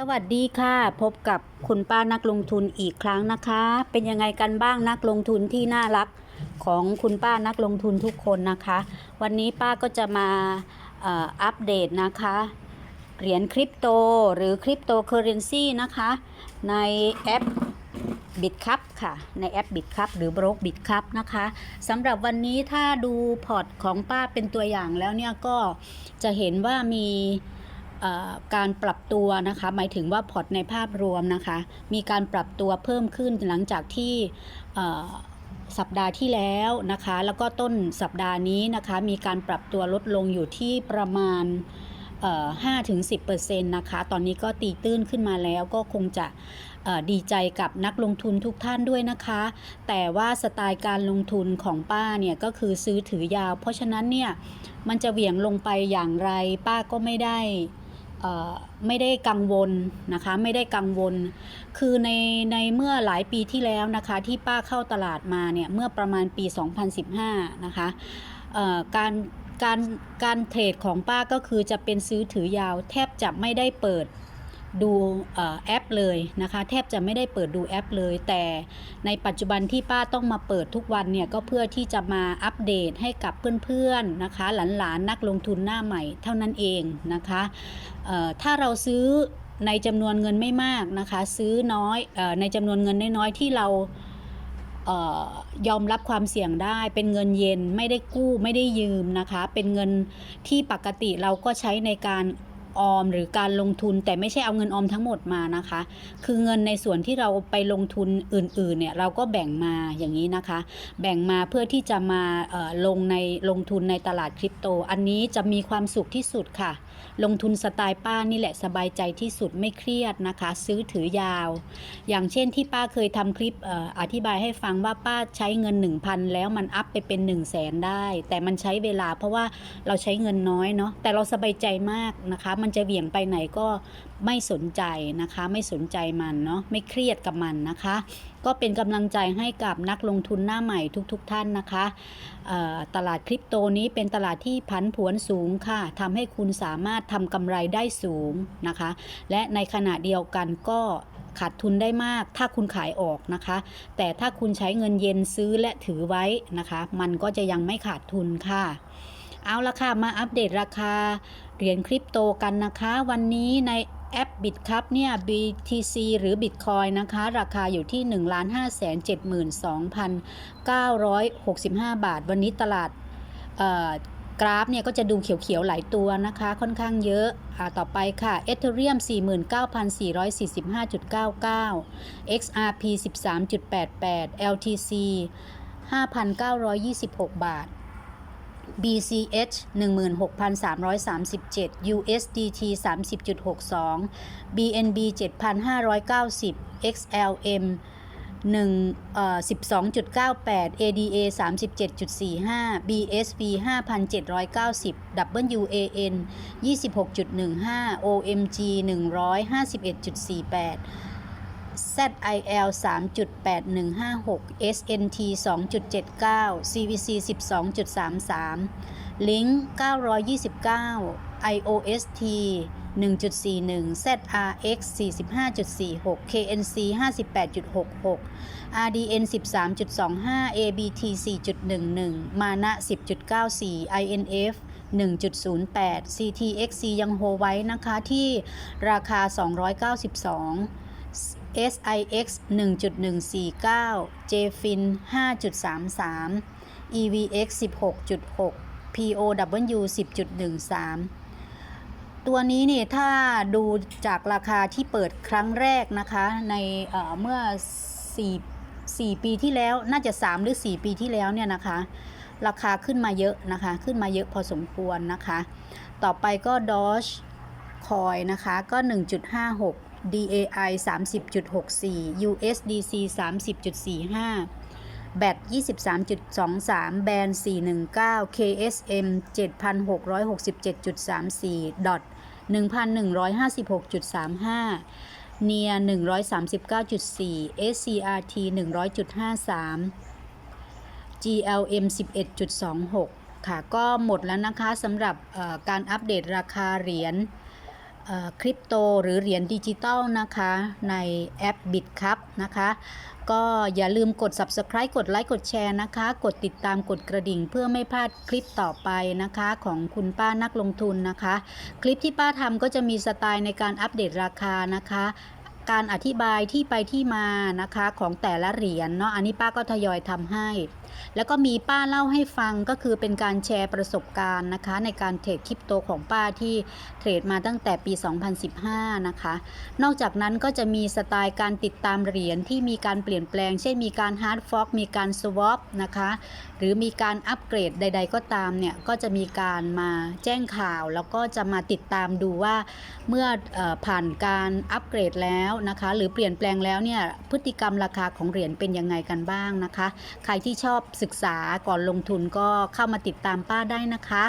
สวัสดีค่ะ พบกับคุณป้านักลงทุนอีกครั้งนะคะ เป็นยังไงกันบ้างนักลงทุนที่น่ารักของคุณป้านักลงทุนทุกคนนะคะ วันนี้ป้าก็จะมาอัปเดตนะคะ เหรียญคริปโตหรือคริปโตเคอเรนซีนะคะ ในแอปบิตคัพค่ะ ในแอปบิตคัพหรือ b ร o กบิตคัพนะคะสำหรับวันนี้ถ้าดูพอร์ตของป้าเป็นตัวอย่างแล้วเนี่ยก็จะเห็นว่ามี การปรับตัวนะคะหมายถึงว่าพอร์ตในภาพรวมนะคะมีการปรับตัวเพิ่มขึ้นหลังจากที่สัปดาห์ที่แล้วนะคะ แล้วก็ต้นสัปดาห์นี้นะคะ มีการปรับตัวลดลงอยู่ที่ประมาณ5-10%นะคะ ตอนนี้ก็ตีตื้นขึ้นมาแล้วก็คงจะดีใจกับนักลงทุนทุกท่านด้วยนะคะ แต่ว่าสไตล์การลงทุนของป้าเนี่ยก็คือซื้อถือยาว เพราะฉะนั้นเนี่ยมันจะเหวี่ยงลงไปอย่างไรป้าก็ไม่ได้ ไม่ได้กังวลนะคะไม่ได้กังวล คือในในเมื่อหลายปีที่แล้วนะคะที่ป้าเข้าตลาดมาเนี่ยเมื่อประมาณปี 2015 นะคะการการการเทรดของป้าก็คือจะเป็นซื้อถือยาวแทบจะไม่ได้เปิด ดูอแอปเลยนะคะแทบจะไม่ได้เปิดดูแอปเลย แต่ในปัจจุบันที่ป้าต้องมาเปิดทุกวันเนี่ยก็เพื่อที่จะมาอัปเดตให้กับเพื่อนๆนะคะ หลานๆนักลงทุนหน้าใหม่เท่านั้นเองนะคะถ้าเราซื้อในจำนวนเงินไม่มากนะคะ ซื้อน้อยออในจำนวนเงินน้อยๆที่เราเออยอมรับความเสี่ยงได้เป็นเงินเย็นไม่ได้กู้ไม่ได้ยืมนะคะ เป็นเงินที่ปกติเราก็ใช้ในการ ออมหรือการลงทุนแต่ไม่ใช่เอาเงินออมทั้งหมดมานะคะ คือเงินในส่วนที่เราไปลงทุนอื่นๆเนี่ยเราก็แบ่งมาอย่างนี้นะคะ แบ่งมาเพื่อที่จะมาลงในลงทุนในตลาดคริปโต อันนี้จะมีความสุขที่สุดค่ะ ลงทุนสไตล์ป้านี่แหละสบายใจที่สุดไม่เครียดนะคะ ซื้อถือยาว อย่างเช่นที่ป้าเคยทำคลิปอออธิบายให้ฟังว่าป้าใช้เงิน 1,000 แล้วมันอัพไปเป็น 1 0 0 0 0แสนได้ แต่มันใช้เวลาเพราะว่าเราใช้เงินน้อยเนาะแต่เราสบายใจมากนะคะ มันจะเหวี่ยงไปไหนก็ไม่สนใจนะคะ ไม่สนใจมันเนาะไม่เครียดกับมันนะคะ ก็เป็นกำลังใจให้กับนักลงทุนหน้าใหม่ทุกๆทท่านนะคะ ตลาดคริปโตนี้เป็นตลาดที่ผันผวนสูงค่ะทำให้คุณสามารถทำกำไรได้สูงนะคะ และในขณะเดียวกันก็ขาดทุนได้มากถ้าคุณขายออกนะคะ แต่ถ้าคุณใช้เงินเย็นซื้อและถือไว้นะคะ มันก็จะยังไม่ขาดทุนค่ะ เอาละค่ะ มาอัปเดตราคาเหรียญคริปโตกันนะคะ วันนี้ใน แอป BitCup เนี่ย BTC หรือ Bitcoin นะคะ ราคาอยู่ที่ 1 5 7 2 965 บาท วันนี้ตลาดกราฟเนี่ยก็จะดูเขียวๆหลายตัวนะคะ ค่อนข้างเยอะอ่าต่อไปค่ะ Ethereum 49,445.99 XRP 13.88 LTC 5,926 บาท BCH 16,337 USDT 30.62 BNB 7,590 XLM 1เอ่อ12.98 ADA 37.45 BSV 5,790 WAN 26.15 OMG 151.48 ZIL 3.8156 SNT 2.79 CVC 12.33 Link 929 IOST 1.41 ZRX 45.46 KNC 58.66 RDN 13.25 ABT 4.11 Mana 10.94 INF 1.08 CTXC ยังโฮไว้นะคะที่ราคา 292 SIX 1.149 JFIN 5.33 EVX 16.6 POW 10.13 ตัวนี้เนี่ยถ้าดูจากราคาที่เปิดครั้งแรกนะคะในเอ่อเมื่อ 4 4 ปีที่แล้วน่าจะ 3 หรือ 4 ปีที่แล้วเนี่ยนะคะ ราคาขึ้นมาเยอะนะคะ ขึ้นมาเยอะพอสมควรนะคะ ต่อไปก็ Doge Coin นะคะก็ 1.56 DAI 30.64 USDC 30.45 BAT 23.23 แบน419 KSM 7,667.34ดอท1,156.35 เนีย139.4 SCRT 100.53 GLM 11.26 ค่ะ ก็หมดแล้วนะคะสำหรับการอัปเดตราคาเหรียญ คริปโตหรือเหรียญดิจิตอลนะคะในแอป BitCup นะคะก็อย่าลืมกด Subscribe กดไลค์กดแชร์นะคะ กดติดตามกดกระดิ่งเพื่อไม่พลาดคลิปต่อไปนะคะ ของคุณป้านักลงทุนนะคะ คลิปที่ป้าทำก็จะมีสไตล์ในการอัปเดตราคานะคะการอธิบายที่ไปที่มานะคะของแต่ละเหรียญเนาะอันนี้ป้าก็ทยอยทำให้แล้วก็มีป้าเล่าให้ฟังก็คือเป็นการแชร์ประสบการณ์นะคะ ในการเทรดคริปโตของป้าที่เทรดมาตั้งแต่ปี 2015 นะคะ นอกจากนั้นก็จะมีสไตล์การติดตามเหรียญที่มีการเปลี่ยนแปลง เช่นมีการฮาร์ดฟอกมีการสวอปนะคะ หรือมีการอัปเกรดใด ๆ ก็ตามเนี่ย ก็จะมีการมาแจ้งข่าว แล้วก็จะมาติดตามดูว่าเมื่อออผ่านการอัปเกรดแล้วนะคะ หรือเปลี่ยนแปลงแล้วเนี่ยพฤติกรรมราคาของเหรียญเป็นยังไงกันบ้างนะคะ ใครที่ชอบอบศึกษาก่อนลงทุนก็เข้ามาติดตามป้าได้นะคะ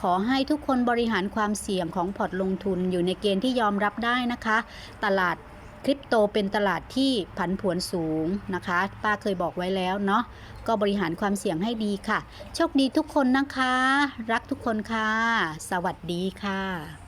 ขอให้ทุกคนบริหารความเสี่ยงของพอร์ตลงทุนอยู่ในเกณฑ์ที่ยอมรับได้นะคะ ตลาดคริปโตเป็นตลาดที่ผันผวนสูงนะคะ ป้าเคยบอกไว้แล้วเนาะก็บริหารความเสี่ยงให้ดีค่ะ โชคดีทุกคนนะคะ รักทุกคนค่ะ สวัสดีค่ะ